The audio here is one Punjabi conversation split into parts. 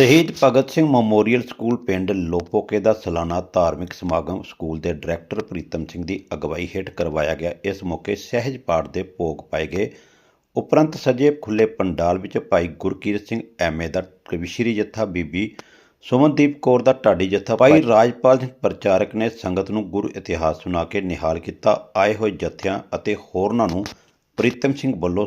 ਸ਼ਹੀਦ ਭਗਤ ਸਿੰਘ ਮੈਮੋਰੀਅਲ ਸਕੂਲ ਪਿੰਡ ਲੋਪੋਕੇ ਦਾ ਸਾਲਾਨਾ ਧਾਰਮਿਕ ਸਮਾਗਮ ਸਕੂਲ ਦੇ ਡਾਇਰੈਕਟਰ ਪ੍ਰੀਤਮ ਸਿੰਘ ਦੀ ਅਗਵਾਈ ਹੇਠ ਕਰਵਾਇਆ ਗਿਆ। ਇਸ ਮੌਕੇ ਸਹਿਜ ਪਾਠ ਦੇ ਭੋਗ ਪਾਏ ਗਏ। ਉਪਰੰਤ ਸਜੇ ਖੁੱਲੇ ਪੰਡਾਲ ਵਿੱਚ ਭਾਈ ਗੁਰਕੀਰਤ ਸਿੰਘ ਐਮਏ ਦਾ ਕਵਿਸ਼ਰੀ ਜੱਥਾ ਬੀਬੀ ਸੁਮਨਦੀਪ ਕੌਰ ਦਾ ਢਾਡੀ ਜੱਥਾ ਭਾਈ ਰਾਜਪਾਲ ਸਿੰਘ ਪ੍ਰਚਾਰਕ ਨੇ ਸੰਗਤ ਨੂੰ ਗੁਰੂ ਇਤਿਹਾਸ ਸੁਣਾ ਕੇ ਨਿਹਾਲ ਕੀਤਾ। ਆਏ ਹੋਏ ਜਥਿਆਂ ਅਤੇ ਹੋਰਨਾਂ ਨੂੰ ਪ੍ਰੀਤਮ ਸਿੰਘ ਵੱਲੋਂ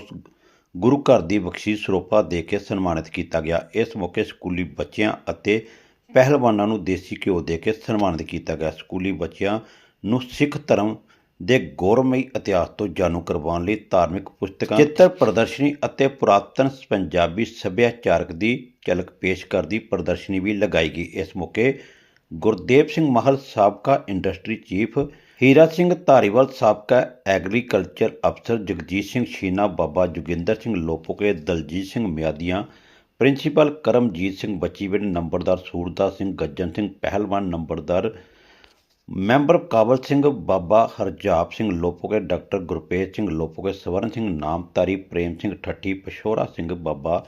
ਗੁਰੂ ਘਰ ਦੀ ਬਖਸ਼ੀਸ਼ ਸਰੋਪਾ ਦੇ ਕੇ ਸਨਮਾਨਿਤ ਕੀਤਾ ਗਿਆ। ਇਸ ਮੌਕੇ ਸਕੂਲੀ ਬੱਚਿਆਂ ਅਤੇ ਪਹਿਲਵਾਨਾਂ ਨੂੰ ਦੇਸੀ ਘਿਓ ਦੇ ਕੇ ਸਨਮਾਨਿਤ ਕੀਤਾ ਗਿਆ। ਸਕੂਲੀ ਬੱਚਿਆਂ ਨੂੰ ਸਿੱਖ ਧਰਮ ਦੇ ਗੌਰਵਮਈ ਇਤਿਹਾਸ ਤੋਂ ਜਾਣੂ ਕਰਵਾਉਣ ਲਈ ਧਾਰਮਿਕ ਪੁਸਤਕਾਂ, ਚਿੱਤਰ ਪ੍ਰਦਰਸ਼ਨੀ ਅਤੇ ਪੁਰਾਤਨ ਪੰਜਾਬੀ ਸੱਭਿਆਚਾਰਕ ਦੀ ਝਲਕ ਪੇਸ਼ ਕਰਦੀ ਪ੍ਰਦਰਸ਼ਨੀ ਵੀ ਲਗਾਈ ਗਈ। ਇਸ ਮੌਕੇ ਗੁਰਦੇਵ ਸਿੰਘ ਮਹਲ ਸਾਬਕਾ ਇੰਡਸਟਰੀ ਚੀਫ ਹੀਰਾ ਸਿੰਘ ਧਾਰੀਵਾਲ ਸਾਬਕਾ ਐਗਰੀਕਲਚਰ ਅਫਸਰ ਜਗਜੀਤ ਸਿੰਘ ਸ਼ੀਨਾ ਬਾਬਾ ਜੋਗਿੰਦਰ ਸਿੰਘ ਲੋਪੋਕੇ ਦਲਜੀਤ ਸਿੰਘ ਮਿਆਦੀਆਂ ਪ੍ਰਿੰਸੀਪਲ ਕਰਮਜੀਤ ਸਿੰਘ ਬੱਚੀਵਿੰਡ ਨੰਬਰਦਾਰ ਸੂਰਦਾਸ ਸਿੰਘ ਗੱਜਨ ਸਿੰਘ ਪਹਿਲਵਾਨ ਨੰਬਰਦਾਰ ਮੈਂਬਰ ਕਾਬਲ ਸਿੰਘ ਬਾਬਾ ਹਰਜਾਪ ਸਿੰਘ ਲੋਪੋਕੇ ਡਾਕਟਰ ਗੁਰਪ੍ਰੀਤ ਸਿੰਘ ਲੋਪੋਕੇ ਸਵਰਨ ਸਿੰਘ ਨਾਮਤਾਰੀ ਪ੍ਰੇਮ ਸਿੰਘ ਠੱਠੀ ਪਸ਼ੋਰਾ ਸਿੰਘ ਬਾਬਾ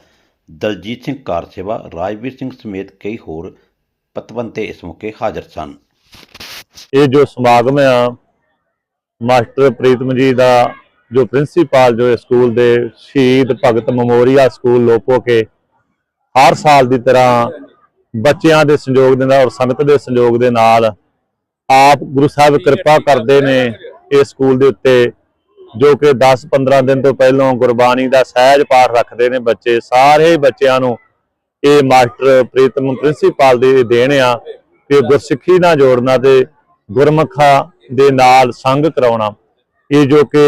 ਦਲਜੀਤ ਸਿੰਘ ਕਾਰਸੇਵਾ ਰਾਜਵੀਰ ਸਿੰਘ ਸਮੇਤ ਕਈ ਹੋਰ ਪਤਵੰਤੇ ਇਸ ਮੌਕੇ ਹਾਜ਼ਰ ਸਨ। ਇਹ ਜੋ ਸਮਾਗਮ ਆ, ਮਾਸਟਰ ਪ੍ਰੀਤਮ ਜੀ ਦਾ ਜੋ ਪ੍ਰਿੰਸੀਪਲ ਜੋ ਇਸ ਸਕੂਲ ਦੇ ਸ਼ਹੀਦ Bhagat memorial school Lopoke, ਹਰ ਸਾਲ ਦੀ ਤਰ੍ਹਾਂ ਬੱਚਿਆਂ ਦੇ ਸੰਯੋਗ ਦੇ ਨਾਲ ਔਰ ਸੰਗਤ ਦੇ ਸੰਯੋਗ ਦੇ ਨਾਲ ਆਪ ਗੁਰੂ ਸਾਹਿਬ ਕਿਰਪਾ ਕਰਦੇ ਨੇ ਇਸ ਸਕੂਲ ਦੇ ਉੱਤੇ, ਜੋ ਕਿ 10-15 ਦਿਨ ਤੋਂ ਪਹਿਲਾਂ ਗੁਰਬਾਣੀ ਦਾ ਸਹਿਜ ਪਾਠ ਰੱਖਦੇ ਨੇ ਬੱਚੇ, ਸਾਰੇ ਬੱਚਿਆਂ ਨੂੰ ਇਹ ਮਾਸਟਰ ਪ੍ਰੀਤਮ ਪ੍ਰਿੰਸੀਪਲ ਦੀ ਦੇਣ ਆ ਕਿ ਗੁਰਸਿੱਖੀ ਨਾਲ ਜੋੜਨਾ ਤੇ ਗੁਰਮੁਖਾਂ ਦੇ ਨਾਲ ਸੰਗ ਕਰਾਉਣਾ। ਇਹ ਜੋ ਕਿ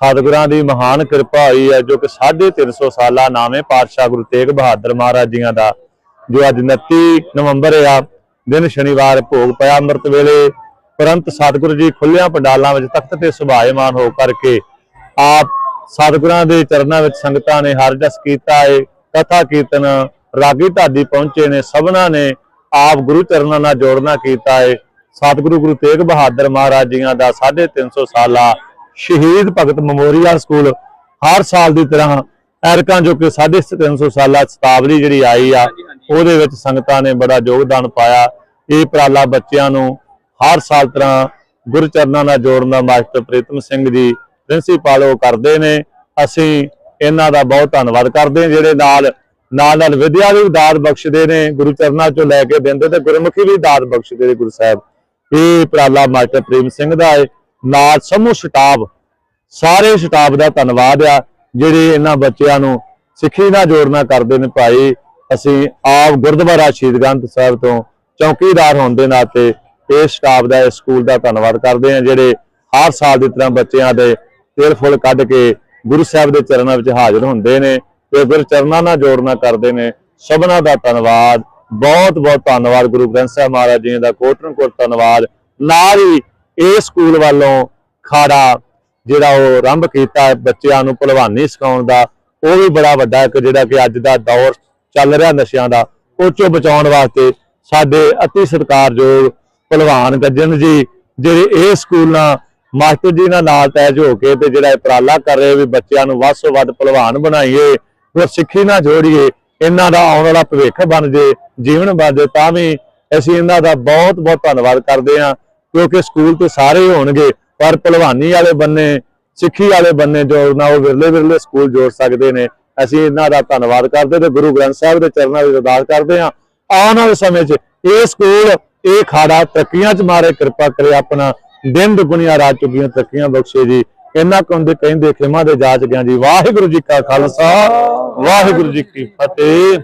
ਸਤਿਗੁਰਾਂ ਦੀ ਮਹਾਨ ਕਿਰਪਾ ਹੋਈ ਹੈ ਜੋ ਕਿ 350 ਸਾਲਾ ਨਾਮੇ ਪਾਤਸ਼ਾਹ ਗੁਰੂ ਤੇਗ ਬਹਾਦਰ ਮਹਾਰਾਜ ਜੀਆਂ ਦਾ, ਜੋ ਅੱਜ 29 ਨਵੰਬਰ ਆ, ਦਿਨ ਸ਼ਨੀਵਾਰ ਭੋਗ ਪਿਆ ਅੰਮ੍ਰਿਤ ਵੇਲੇ। ਪਰੰਤ ਸਤਿਗੁਰੂ ਜੀ ਖੁੱਲਿਆਂ ਪੰਡਾਲਾਂ ਵਿੱਚ ਤਖਤ ਤੇ ਸੁਭਾਇਮਾਨ ਹੋ ਕਰਕੇ ਆਪ ਸਤਿਗੁਰਾਂ ਦੇ ਚਰਨਾਂ ਵਿੱਚ ਸੰਗਤਾਂ ਨੇ ਹਰ ਜਸ ਕੀਤਾ ਏ, ਕਥਾ ਕੀਰਤਨ ਰਾਗੀ ਢਾਡੀ ਪਹੁੰਚੇ ਨੇ ਸਭਨਾ ਨੇ ਆਪ ਗੁਰੂ ਚਰਨਾਂ ਨਾਲ ਜੋੜਨਾ ਕੀਤਾ ਏ। ਸਤਿਗੁਰੂ ਗੁਰੂ ਤੇਗ ਬਹਾਦਰ ਮਹਾਰਾਜ ਜੀਆਂ ਦਾ 350 ਸਾਲਾ ਸ਼ਹੀਦ ਭਗਤ ਮੈਮੋਰੀਅਲ ਸਕੂਲ ਹਰ ਸਾਲ ਦੀ ਤਰ੍ਹਾਂ ਐਰਕਾਂ ਜੋ ਕਿ 350 ਸਾਲਾ ਸ਼ਤਾਬਦੀ ਜਿਹੜੀ ਆਈ ਆ ਉਹਦੇ ਵਿੱਚ ਸੰਗਤਾਂ ਨੇ ਬੜਾ ਯੋਗਦਾਨ ਪਾਇਆ। ਇਹ ਉਪਰਾਲਾ ਬੱਚਿਆਂ ਨੂੰ ਹਰ ਸਾਲ ਤਰ੍ਹਾਂ ਗੁਰੂ ਚਰਨਾਂ ਨਾਲ ਜੋੜਨ ਦਾ ਮਾਸਟਰ ਪ੍ਰੀਤਮ ਸਿੰਘ ਜੀ ਪ੍ਰਿੰਸੀਪਲ ਉਹ ਕਰਦੇ ਨੇ। ਅਸੀਂ ਇਹਨਾਂ ਦਾ ਬਹੁਤ ਧੰਨਵਾਦ ਕਰਦੇ ਹਾਂ ਜਿਹੜੇ ਨਾਲ ਨਾਲ ਨਾਲ ਵਿਦਿਆ ਵੀ ਦਾਤ ਬਖਸ਼ਦੇ ਨੇ, ਗੁਰੂ ਚਰਨਾਂ ਚੋਂ ਲੈ ਕੇ ਦਿੰਦੇ ਤੇ ਗੁਰਮੁਖੀ ਵੀ ਦਾਤ ਬਖਸ਼ਦੇ ਨੇ ਗੁਰੂ ਸਾਹਿਬ। ਇਹ ਉਪਰਾਲਾ ਮਾਸਟਰ ਪ੍ਰੇਮ ਸਿੰਘ ਦਾ ਹੈ ਨਾਲ ਸਮੂਹ ਸਟਾਫ ਸਾਰੇ ਸਟਾਫ ਦਾ ਧੰਨਵਾਦ ਆ, ਜਿਹੜੇ ਇਹਨਾਂ ਬੱਚਿਆਂ ਨੂੰ ਸਿੱਖੀ ਨਾਲ ਜੋੜਨਾ ਕਰਦੇ ਨੇ ਭਾਈ। ਅਸੀਂ ਆਪ ਗੁਰਦੁਆਰਾ ਸ਼ਹੀਦ ਸ਼ਹੀਦਗੰਜ ਸਾਹਿਬ ਤੋਂ ਚੌਕੀਦਾਰ ਹੋਣ ਦੇ ਨਾਤੇ ਇਹ ਸਟਾਫ ਦਾ, ਇਸ ਸਕੂਲ ਦਾ ਧੰਨਵਾਦ ਕਰਦੇ ਹਾਂ, ਜਿਹੜੇ ਹਰ ਸਾਲ ਦੀ ਤਰ੍ਹਾਂ ਬੱਚਿਆਂ ਦੇ ਤੇਲ ਫੁੱਲ ਕੱਢ ਕੇ ਗੁਰੂ ਸਾਹਿਬ ਦੇ ਚਰਨਾਂ ਵਿੱਚ ਹਾਜ਼ਰ ਹੁੰਦੇ ਨੇ। ਤੇ ਗੁਰ ਚਰਨਾਂ ਨਾਲ ਜੋੜਨਾ ਕਰਦੇ ਨੇ। ਸਭਨਾਂ ਦਾ ਧੰਨਵਾਦ। ਬਹੁਤ ਬਹੁਤ ਧੰਨਵਾਦ ਗੁਰੂ ਗ੍ਰੰਥ ਸਾਹਿਬ ਮਹਾਰਾਜ ਜੀ ਦਾ। ਕੋਟਨ ਕੋਟ ਧੰਨਵਾਦ। ਨਾਲ ਹੀ ਇਹ ਸਕੂਲ ਵੱਲੋਂ ਖਾੜਾ, ਜਿਹੜਾ ਉਹ ਆਰੰਭ ਕੀਤਾ ਬੱਚਿਆਂ ਨੂੰ ਭਲਵਾਨੀ ਸਿਖਾਉਣ ਦਾ, ਉਹ ਵੀ ਬੜਾ ਵੱਡਾ ਇੱਕ ਜਿਹੜਾ ਕਿ ਅੱਜ ਦਾ ਦੌਰ ਚੱਲ ਰਿਹਾ ਨਸ਼ਿਆਂ ਦਾ, ਉਹ ਚੋਂ ਬਚਾਉਣ ਵਾਸਤੇ ਸਾਡੇ ਅਤੀ ਸਤਿਕਾਰਯੋਗ ਭਲਵਾਨ ਗੱਜਨ ਜੀ, ਜਿਹੜੇ ਇਹ ਸਕੂਲ ਨਾਲ ਮਾਸਟਰ ਜੀ ਨਾਲ ਨਾਲ ਤੈਜ ਹੋ ਕੇ ਤੇ ਜਿਹੜਾ ਇਹ ਉਪਰਾਲਾ ਕਰ ਰਹੇ ਵੀ ਬੱਚਿਆਂ ਨੂੰ ਵੱਧ ਤੋਂ ਵੱਧ ਭਲਵਾਨ ਬਣਾਈਏ। ਔਰ ਸਿੱਖੀ ਨਾਲ ਜੋੜੀਏ, ਇਹਨਾਂ ਦਾ ਆਉਣ ਵਾਲਾ ਭਵਿੱਖ ਬਣ ਜੇ, ਜੀਵਨ ਬਣ ਜੇ, ਤਾਂ ਵੀ ਅਸੀਂ ਇਹਨਾਂ ਦਾ ਬਹੁਤ ਬਹੁਤ ਧੰਨਵਾਦ ਕਰਦੇ ਹਾਂ, ਕਿਉਂਕਿ ਸਕੂਲ ਤੇ ਸਾਰੇ ਹੋਣਗੇ, ਪਰ ਭਲਵਾਨੀ ਵਾਲੇ ਬੰਨੇ, ਸਿੱਖੀ ਵਾਲੇ ਬੰਨੇ ਜੋੜਨਾ ਉਹ ਵਿਰਲੇ ਵਿਰਲੇ ਸਕੂਲ ਜੋੜ ਸਕਦੇ ਨੇ, ਅਸੀਂ ਇਹਨਾਂ ਦਾ ਧੰਨਵਾਦ ਕਰਦੇ ਤੇ ਗੁਰੂ ਗ੍ਰੰਥ ਸਾਹਿਬ ਦੇ ਚਰਨਾਂ ਵਿੱਚ ਅਰਦਾਸ ਕਰਦੇ ਹਾਂ। ਆਉਣ ਵਾਲੇ ਸਮੇਂ 'ਚ ਇਹ ਸਕੂਲ, ਇਹ ਖਾੜਾ ਤਰੱਕੀਆਂ 'ਚ ਮਾਰੇ, ਕਿਰਪਾ ਕਰੇ ਆਪਣਾ, ਦਿਨ ਦੁਗਣੀਆਂ ਰਾਤ ਚੁਗੀਆਂ ਤਰੱਕੀਆਂ ਬਖਸ਼ੇ ਜੀ। ਇਹਨਾਂ ਕੰਦੇ ਕਹਿੰਦੇ ਖਿਮਾ ਦੇ ਜਾਚ ਗਿਆ ਜੀ। ਵਾਹਿਗੁਰੂ ਜੀ ਕਾ ਖਾਲਸਾ, ਵਾਹਿਗੁਰੂ ਜੀ ਕੀ ਫਤਿਹ।